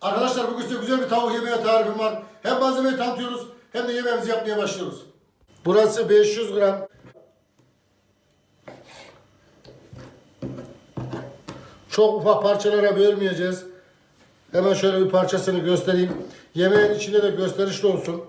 Arkadaşlar bugün size güzel bir tavuk yemeği tarifim var. Hem malzemeyi tanıtıyoruz hem de yemeğimizi yapmaya başlıyoruz. Burası 500 gram. Çok ufak parçalara bölmeyeceğiz. Hemen şöyle bir parçasını göstereyim. Yemeğin içinde de gösterişli olsun.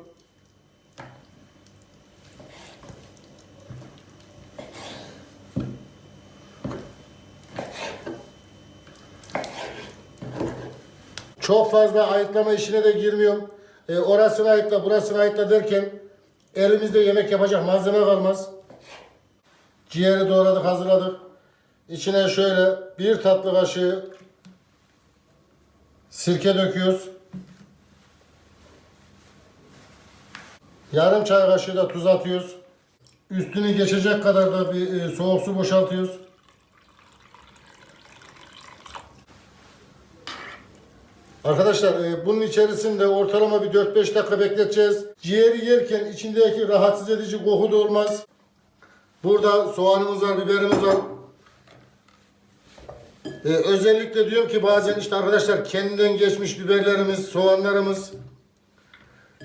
Çok fazla ayıtlama işine de girmiyorum. E, orasını ayıtla, burasını ayıtla derken elimizde yemek yapacak malzeme kalmaz. Ciğeri doğradık, hazırladık. İçine şöyle bir tatlı kaşığı sirke döküyoruz. Yarım çay kaşığı da tuz atıyoruz. Üstünü geçecek kadar da bir e, soğuk su boşaltıyoruz. Arkadaşlar e, bunun içerisinde ortalama bir 4-5 dakika bekleteceğiz. Ciğeri yerken içindeki rahatsız edici koku da olmaz. Burada soğanımız var, biberimiz var. E, özellikle diyorum ki bazen işte arkadaşlar kendinden geçmiş biberlerimiz, soğanlarımız.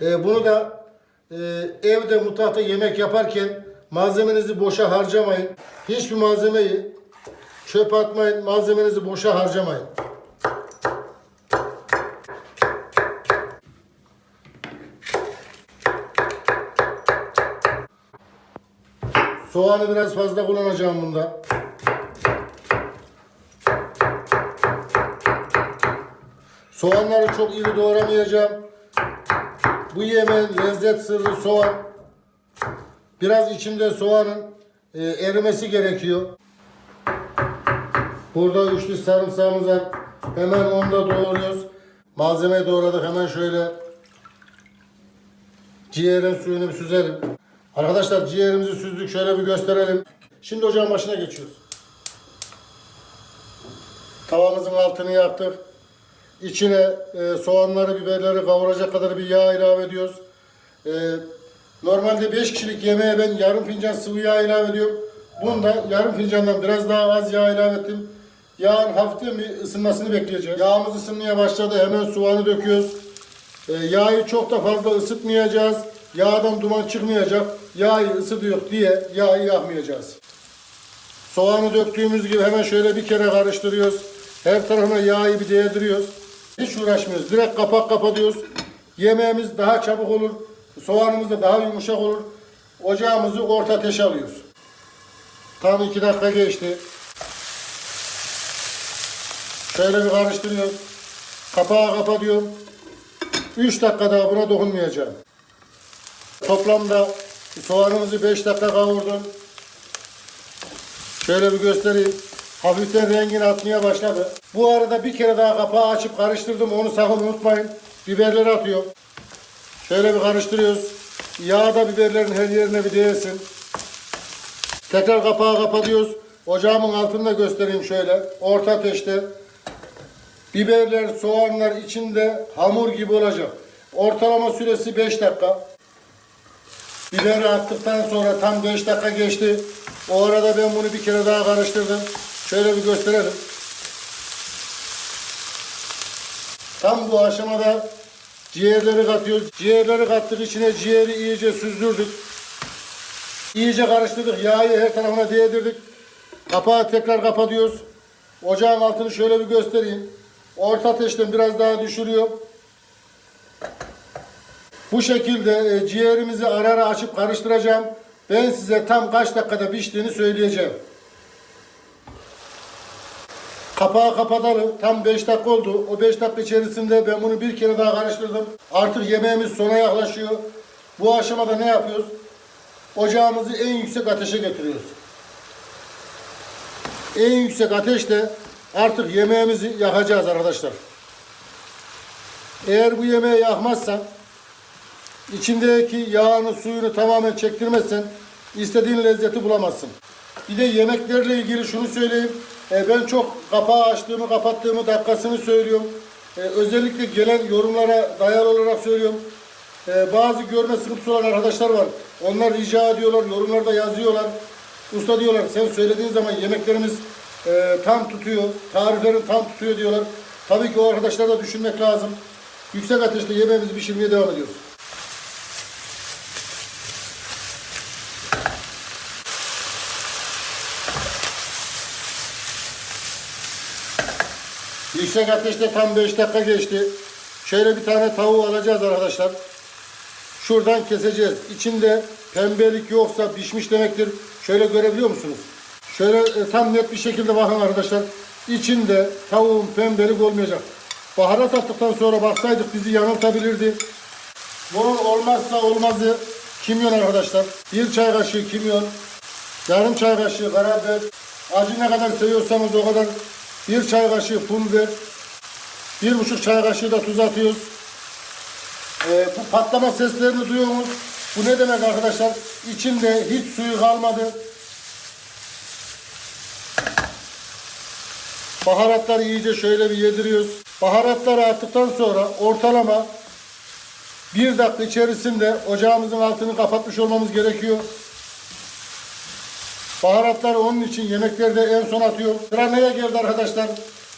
E, bunu da e, evde mutfakta yemek yaparken malzemenizi boşa harcamayın. Hiçbir malzemeyi çöp atmayın, malzemenizi boşa harcamayın. Soğanı biraz fazla kullanacağım bunda. Soğanları çok iri doğramayacağım. Bu yemeğin lezzet sırrı soğan. Biraz içinde soğanın e, erimesi gerekiyor. Burada üçlü sarımsağımız var. Hemen onu da doğruyoruz. Malzemeyi doğradık. Hemen şöyle ciğerin suyunu süzelim. Arkadaşlar ciğerimizi süzdük. Şöyle bir gösterelim. Şimdi ocağın başına geçiyoruz. Tavamızın altını yaktık. İçine e, soğanları, biberleri kavuracak kadar bir yağ ilave ediyoruz. E, normalde 5 kişilik yemeğe ben yarım fincan sıvı yağ ilave ediyorum. Bunda yarım fincandan biraz daha az yağ ilave ettim. Yağın hafiften bir ısınmasını bekleyeceğiz. Yağımız ısınmaya başladı. Hemen soğanı döküyoruz. E, yağı çok da fazla ısıtmayacağız. Yağdan duman çıkmayacak. Yağı ısıtıyor diye yağı yakmayacağız. Soğanı döktüğümüz gibi hemen şöyle bir kere karıştırıyoruz. Her tarafına yağı bir değdiriyoruz. Hiç uğraşmıyoruz. Direkt kapak kapatıyoruz. Yemeğimiz daha çabuk olur. Soğanımız da daha yumuşak olur. Ocağımızı orta ateşe alıyoruz. Tam iki dakika geçti. Şöyle bir karıştırıyoruz. Kapağı kapatıyorum. 3 dakika daha buna dokunmayacağım. Toplamda soğanımızı 5 dakika kavurdum. Şöyle bir göstereyim. Hafiften rengini atmaya başladı. Bu arada bir kere daha kapağı açıp karıştırdım. Onu sakın unutmayın. Biberleri atıyor. Şöyle bir karıştırıyoruz. Yağ da biberlerin her yerine bir değsin. Tekrar kapağı kapatıyoruz. Ocağımın altını da göstereyim şöyle. Orta ateşte. Biberler, soğanlar içinde hamur gibi olacak. Ortalama süresi 5 dakika. Biberi attıktan sonra tam 5 dakika geçti. O arada ben bunu bir kere daha karıştırdım. Şöyle bir gösterelim. Tam bu aşamada ciğerleri katıyoruz. Ciğerleri kattık içine ciğeri iyice süzdürdük. İyice karıştırdık. Yağı her tarafına değdirdik. Kapağı tekrar kapatıyoruz. Ocağın altını şöyle bir göstereyim. Orta ateşten biraz daha düşürüyor. Bu şekilde e, ciğerimizi ara ara açıp karıştıracağım. Ben size tam kaç dakikada piştiğini söyleyeceğim. Kapağı kapatalım. Tam 5 dakika oldu. O 5 dakika içerisinde ben bunu bir kere daha karıştırdım. Artık yemeğimiz sona yaklaşıyor. Bu aşamada ne yapıyoruz? Ocağımızı en yüksek ateşe getiriyoruz. En yüksek ateşte artık yemeğimizi yakacağız arkadaşlar. Eğer bu yemeği yakmazsan içindeki yağını suyunu tamamen çektirmezsen istediğin lezzeti bulamazsın. Bir de yemeklerle ilgili şunu söyleyeyim. E, ben çok kapağı açtığımı kapattığımı dakikasını söylüyorum. E, özellikle gelen yorumlara dayalı olarak söylüyorum. E, bazı görme sıkıntısı olan arkadaşlar var. Onlar rica ediyorlar, yorumlarda yazıyorlar. Usta diyorlar sen söylediğin zaman yemeklerimiz e, tam tutuyor, tariflerin tam tutuyor diyorlar. Tabii ki o arkadaşlar da düşünmek lazım. Yüksek ateşte yemeğimizi pişirmeye devam ediyoruz. Yüksek ateşte tam 5 dakika geçti. Şöyle bir tane tavuğu alacağız arkadaşlar. Şuradan keseceğiz. İçinde pembelik yoksa pişmiş demektir. Şöyle görebiliyor musunuz? Şöyle e, tam net bir şekilde bakın arkadaşlar. İçinde tavuğun pembelik olmayacak. Baharat attıktan sonra baksaydık bizi yanıltabilirdi. Bunun olmazsa olmazı kimyon arkadaşlar. Bir çay kaşığı kimyon. Yarım çay kaşığı karabiber. Acı ne kadar seviyorsanız o kadar. Bir çay kaşığı pul biber. Bir buçuk çay kaşığı da tuz atıyoruz. Ee, bu patlama seslerini duyuyorsunuz. Bu ne demek arkadaşlar? İçinde hiç suyu kalmadı. Baharatları iyice şöyle bir yediriyoruz. Baharatları attıktan sonra ortalama bir dakika içerisinde ocağımızın altını kapatmış olmamız gerekiyor. Baharatları onun için yemeklerde en son atıyor. Sıra neye geldi arkadaşlar?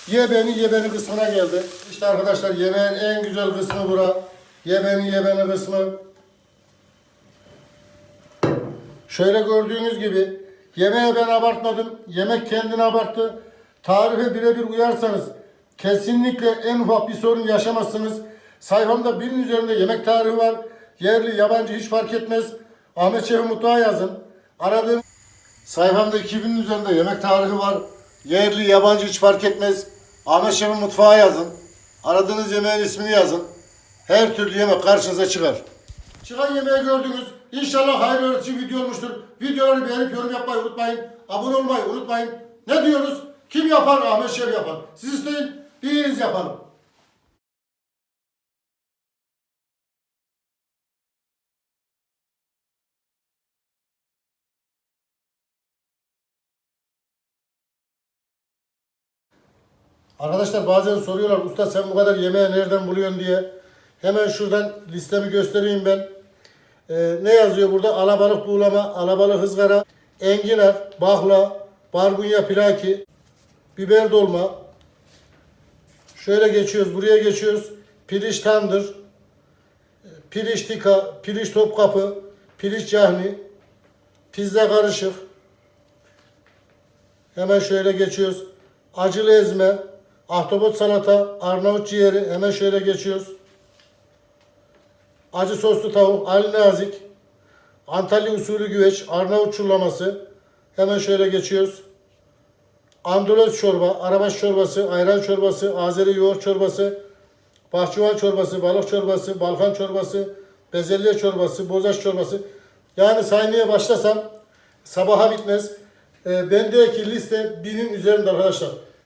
Ye beni ye beni kısmına geldi. İşte arkadaşlar yemeğin en güzel kısmı bura. Ye beni ye beni kısmı. Şöyle gördüğünüz gibi yemeğe ben abartmadım. Yemek kendini abarttı. Tarife birebir uyarsanız kesinlikle en ufak bir sorun yaşamazsınız. Sayfamda binin üzerinde yemek tarifi var. Yerli, yabancı hiç fark etmez. Ahmet Şef'i mutfağa yazın. Aradığım sayfamda 2000'in üzerinde yemek tarifi var. Yerli, yabancı hiç fark etmez. Ahmet Şef'i mutfağa yazın. Aradığınız yemeğin ismini yazın. Her türlü yemek karşınıza çıkar. Çıkan yemeği gördünüz. İnşallah hayırlı öğretici video olmuştur. Videoları beğenip yorum yapmayı unutmayın. Abone olmayı unutmayın. Ne diyoruz? Kim yapar? Ahmet Şef yapar. Siz isteyin, biz yapalım. Arkadaşlar bazen soruyorlar usta sen bu kadar yemeği nereden buluyorsun diye. Hemen şuradan listemi göstereyim ben. Ee, ne yazıyor burada? Alabalık buğulama, alabalık ızgara, enginar, bakla, barbunya pilaki, biber dolma. Şöyle geçiyoruz, buraya geçiyoruz. Piliç tandır, piliç tika, piliç topkapı, piliç cahni, pizza karışık. Hemen şöyle geçiyoruz. Acılı ezme, ahtapot salata, Arnavut ciğeri. Hemen şöyle geçiyoruz. Acı soslu tavuk, Ali Nazik, Antalya usulü güveç, Arnavut çullaması. Hemen şöyle geçiyoruz. Andolos çorba, arabaş çorbası, ayran çorbası, Azeri yoğurt çorbası, bahçıvan çorbası, balık çorbası, balkan çorbası, bezelye çorbası, bozaş çorbası. Yani saymaya başlasam sabaha bitmez. E, bendeki liste binin üzerinde arkadaşlar.